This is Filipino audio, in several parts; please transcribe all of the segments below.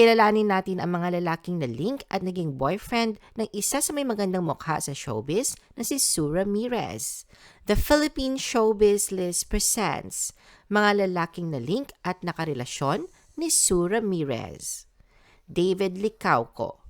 Kilalanin natin ang mga lalaking na link at naging boyfriend ng isa sa may magandang mukha sa showbiz na si Sue Ramirez. The Philippine Showbiz List presents mga lalaking na link at nakarelasyon ni Sue Ramirez. David Licauco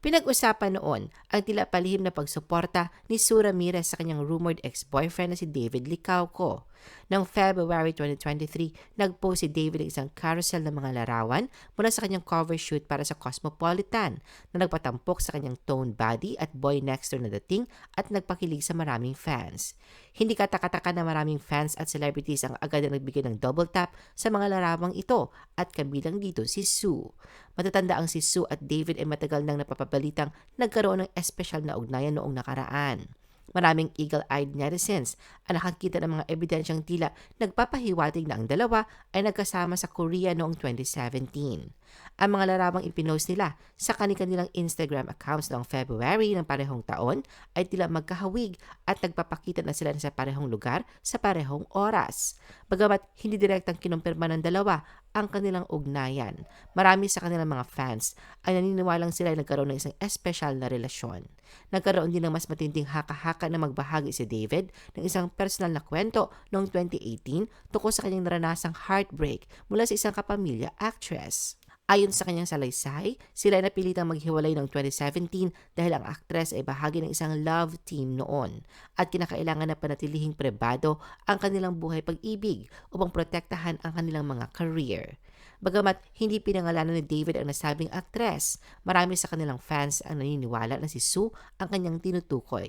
Pinag-usapan noon ang tila palihim na pagsuporta ni Sue Ramirez sa kanyang rumored ex-boyfriend na si David Licauco. Noong February 2023, nag-post si David ng isang carousel ng mga larawan mula sa kanyang cover shoot para sa Cosmopolitan na nagpatampok sa kanyang toned body at boy next door na dating at nagpakilig sa maraming fans. Hindi katakataka na maraming fans at celebrities ang agad na nagbigay ng double tap sa mga larawang ito at kabilang dito si Sue. Matatanda ang si Sue at David ay matagal nang napapabalitang nagkaroon ng espesyal na ugnayan noong nakaraan. Maraming eagle-eyed netizens ang nakakita ng mga ebidensyang tila nagpapahiwatig na ang dalawa ay nagkasama sa Korea noong 2017. Ang mga larawang ipinost nila sa kanilang Instagram accounts noong February ng parehong taon ay tila magkahawig at nagpapakita na sila sa parehong lugar sa parehong oras. Bagamat hindi direktang kinumpirma ng dalawa ang kanilang ugnayan. Marami sa kanilang mga fans ay naniniwalang sila ay nagkaroon ng isang espesyal na relasyon. Nagkaroon din ng mas matinding haka-haka na magbahagi si David ng isang personal na kwento noong 2018 tungkol sa kanyang naranasang heartbreak mula sa isang kapamilya actress. Ayon sa kanyang salaysay, sila ay napilitang maghiwalay noong 2017 dahil ang aktres ay bahagi ng isang love team noon at kinakailangan na panatilihing prebado ang kanilang buhay pag-ibig upang protektahan ang kanilang mga career. Bagamat hindi pinangalanan ni David ang nasabing aktres, marami sa kanilang fans ang naniniwala na si Sue ang kanyang tinutukoy.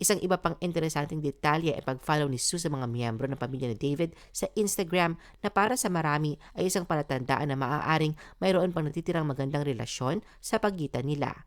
Isang iba pang interesanteng detalye ay pag-follow ni Sue sa mga miyembro ng pamilya ni David sa Instagram na para sa marami ay isang palatandaan na maaaring mayroon pang natitirang magandang relasyon sa pagitan nila.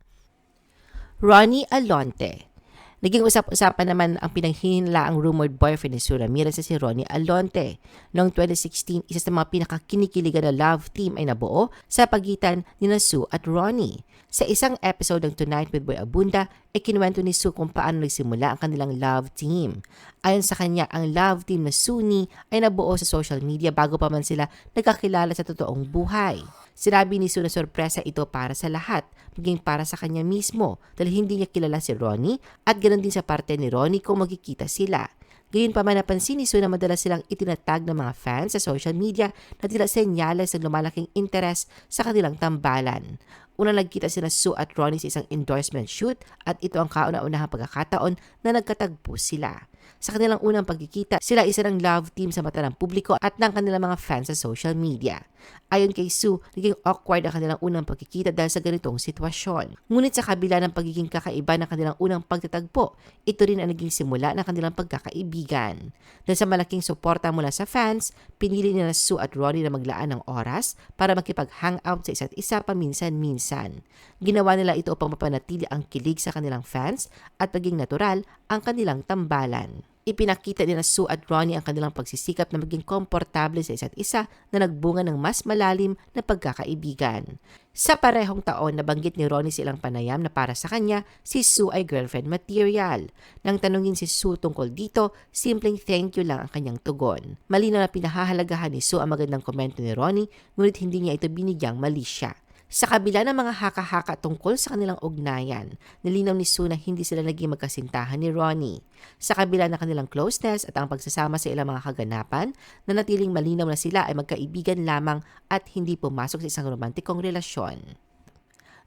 Ronnie Alonte Naging usap-usapan naman ang pinanghinla rumored boyfriend ni Sue Ramirez sa si Ronnie Alonte. Noong 2016, isa sa mga pinakakinikiligan na love team ay nabuo sa pagitan ni Sue at Ronnie. Sa isang episode ng Tonight with Boy Abunda, ay kinuwento ni Sue kung paano nagsimula ang kanilang love team. Ayon sa kanya, ang love team na Suni ay nabuo sa social media bago pa man sila nagkakilala sa totoong buhay. Sinabi ni Sue na sorpresa ito para sa lahat, maging para sa kanya mismo dahil hindi niya kilala si Ronnie at ganoon din sa parte ni Ronnie kung magkikita sila. Gayon pa man napansin ni Sue na madalas silang itinatag ng mga fans sa social media na tila senyales ng lumalaking interes sa kanilang tambalan. Una nagkita sila Sue at Ronnie sa isang endorsement shoot at ito ang kauna-unahang pagkakataon na nagkatagpo sila. Sa kanilang unang pagkikita, sila isa ng love team sa mata ng publiko at ng kanilang mga fans sa social media. Ayon kay Sue, naging awkward ang kanilang unang pagkikita dahil sa ganitong sitwasyon. Ngunit sa kabila ng pagiging kakaiba ng kanilang unang pagtatagpo, ito rin ang naging simula ng kanilang pagkakaibigan. Dahil sa malaking suporta mula sa fans, pinili nila Sue at Ronnie na maglaan ng oras para makipag-hangout sa isa't isa paminsan-minsan. Ginawa nila ito upang mapanatili ang kilig sa kanilang fans at maging natural ang kanilang tambalan. Ipinakita din na Sue at Ronnie ang kanilang pagsisikap na maging komportable sa isa't isa na nagbunga ng mas malalim na pagkakaibigan. Sa parehong taon, nabanggit ni Ronnie silang panayam na para sa kanya, si Sue ay girlfriend material. Nang tanungin si Sue tungkol dito, simpleng thank you lang ang kanyang tugon. Malinaw na pinahahalagahan ni Sue ang magandang komento ni Ronnie, ngunit hindi niya ito binigyang mali siya. Sa kabila ng mga haka-haka tungkol sa kanilang ugnayan, nilinaw ni Sue na hindi sila naging magkasintahan ni Ronnie. Sa kabila ng kanilang closeness at ang pagsasama sa ilang mga kaganapan, nanatiling malinaw na sila ay magkaibigan lamang at hindi pumasok sa isang romantikong relasyon.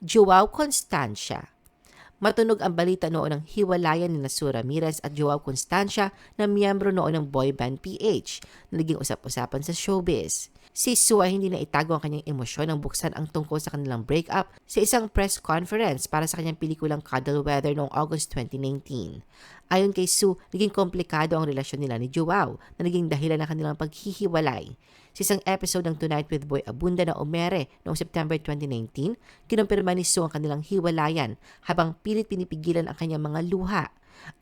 Joao Constancia Matunog ang balita noon ng hiwalayan ni Nasur Ramirez at Joao Constancia na miyembro noon ng boy band PH na naging usap-usapan sa showbiz. Si Sue ay hindi na itago ang kanyang emosyon nang buksan ang tungkol sa kanilang breakup sa isang press conference para sa kanyang pelikulang Cuddle Weather noong August 2019. Ayon kay Sue, naging komplikado ang relasyon nila ni Joao na naging dahilan ng kanilang paghihiwalay. Sa isang episode ng Tonight with Boy Abunda na umere noong September 2019, kinumpirma ni Sue ang kanilang hiwalayan habang pilit pinipigilan ang kanyang mga luha.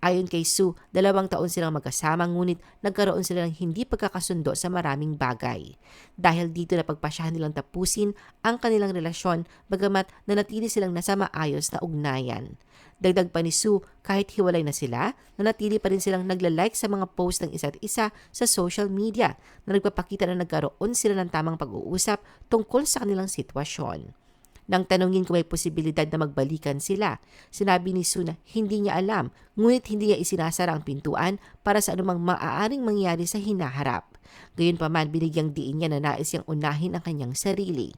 Ayon kay Sue, dalawang taon silang magkasama ngunit nagkaroon sila ng hindi pagkakasundo sa maraming bagay. Dahil dito na pagpasyahan nilang tapusin ang kanilang relasyon bagamat nanatili silang nasa maayos na ugnayan. Dagdag pa ni Sue, kahit hiwalay na sila, nanatili pa rin silang nagla-like sa mga post ng isa't isa sa social media na nagpapakita na nagkaroon sila ng tamang pag-uusap tungkol sa kanilang sitwasyon. Nang tanungin kung may posibilidad na magbalikan sila, sinabi ni Sue na hindi niya alam, ngunit hindi niya isinasara ang pintuan para sa anumang maaaring mangyari sa hinaharap. Gayunpaman, binigyang diin niya na nais niyang unahin ang kanyang sarili.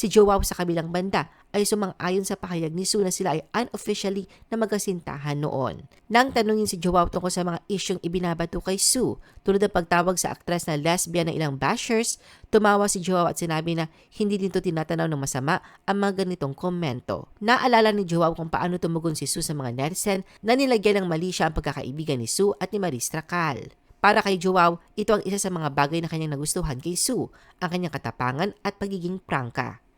Si Joao sa kabilang banda ay sumang-ayon sa pakayag ni Sue na sila ay unofficially na magkasintahan noon. Nang tanungin si Joao tungkol sa mga isyong ibinabato kay Sue, tulad ng pagtawag sa aktres na lesbian ng ilang bashers, tumawa si Joao at sinabi na hindi dito tinatanaw ng masama ang mga ganitong komento. Naalala ni Joao kung paano tumugon si Sue sa mga netizen na nilagyan ng mali siya ang pagkakaibigan ni Sue at ni Maris Tracal. Para kay Joao, ito ang isa sa mga bagay na kanyang nagustuhan kay Sue, ang kanyang katapangan at pagiging prangka.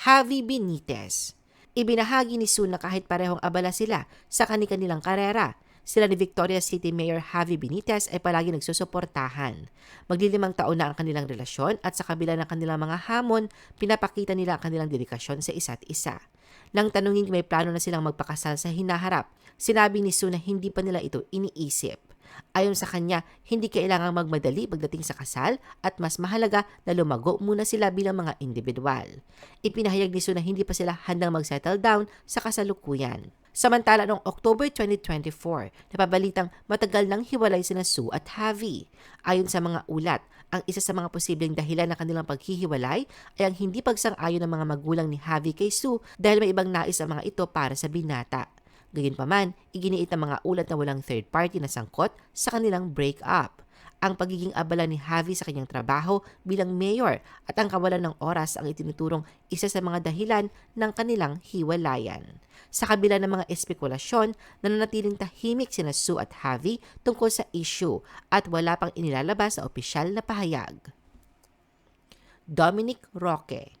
Javi Benitez Ibinahagi ni Sue na kahit parehong abala sila sa kanilang karera, sila ni Victoria City Mayor Javi Benitez ay palagi nagsusuportahan. Maglilimang taon na ang kanilang relasyon at sa kabila ng kanilang mga hamon, pinapakita nila ang kanilang dedikasyon sa isa't isa. Nang tanungin may plano na silang magpakasal sa hinaharap, sinabi ni Sue na hindi pa nila ito iniisip. Ayon sa kanya, hindi kailangang magmadali pagdating sa kasal at mas mahalaga na lumago muna sila bilang mga individual. Ipinahayag ni Sue na hindi pa sila handang mag-settle down sa kasalukuyan. Samantala noong October 2024, napabalitang matagal nang hiwalay sina Sue at Javi. Ayon sa mga ulat, ang isa sa mga posibleng dahilan ng kanilang paghihiwalay ay ang hindi pagsang-ayon ng mga magulang ni Javi kay Sue dahil may ibang nais ang mga ito para sa binata. Gayunpaman, iginiit ng mga ulat na walang third party na sangkot sa kanilang break-up. Ang pagiging abala ni Javi sa kanyang trabaho bilang mayor at ang kawalan ng oras ang itinuturong isa sa mga dahilan ng kanilang hiwalayan. Sa kabila ng mga espekulasyon, nananatiling tahimik sina Sue at Javi tungkol sa issue at wala pang inilalabas na opisyal na pahayag. Dominic Roque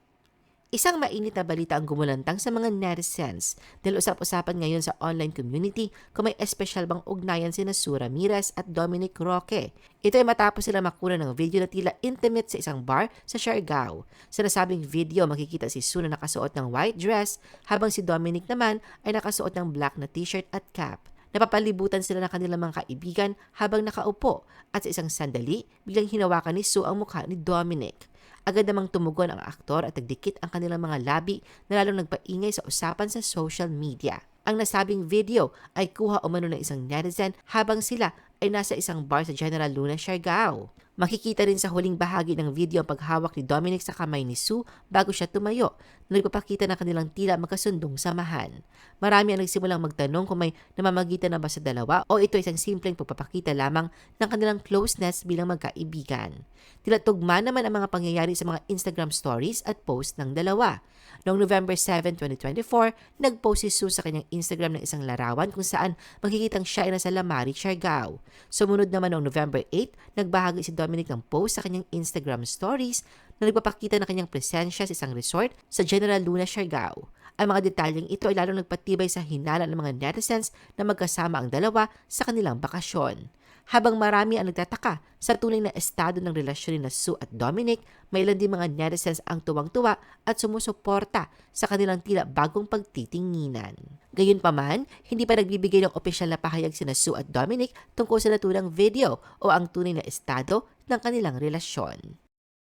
Isang mainit na balita ang gumulantang sa mga netizens dahil usap-usapan ngayon sa online community kung may espesyal bang ugnayan sina Sue Ramirez at Dominic Roque. Ito ay matapos sila makuna ng video na tila intimate sa isang bar sa Siargao. Sa nasabing video, makikita si Sue na nakasuot ng white dress habang si Dominic naman ay nakasuot ng black na t-shirt at cap. Napapalibutan sila ng kanilang mga kaibigan habang nakaupo at sa isang sandali, biglang hinawakan ni Sue ang mukha ni Dominic. Agad namang tumugon ang aktor at nagdikit ang kanilang mga labi na lalong nagpaingay sa usapan sa social media. Ang nasabing video ay kuha umano ng isang netizen habang sila ay nasa isang bar sa General Luna, Siargao. Makikita rin sa huling bahagi ng video ang paghawak ni Dominic sa kamay ni Sue bago siya tumayo na nagpapakita ng kanilang tila magkasundong samahan. Marami ang nagsimulang magtanong kung may namamagitan na ba sa dalawa o ito isang simpleng pagpapakita lamang ng kanilang closeness bilang magkaibigan. Tila tugma naman ang mga pangyayari sa mga Instagram stories at post ng dalawa. Noong November 7, 2024, nag-post si Sue sa kanyang Instagram ng isang larawan kung saan makikitang siya ay nasa Lamari, Siargao. Sumunod naman noong November 8, nagbahagi si Dominic ng post sa kanyang Instagram stories na nagpapakita ng kanyang presensya sa isang resort sa General Luna, Siargao. Ang mga detalyeng ito ay lalong nagpatibay sa hinala ng mga netizens na magkasama ang dalawa sa kanilang bakasyon. Habang marami ang nagtataka sa tunay na estado ng relasyon ni Sue at Dominic, may ilan din mga netizens ang tuwang-tuwa at sumusuporta sa kanilang tila bagong pagtitinginan. Gayunpaman, hindi pa nagbibigay ng opisyal na pahayag sina Sue at Dominic tungkol sa naturang video o ang tunay na estado ng kanilang relasyon.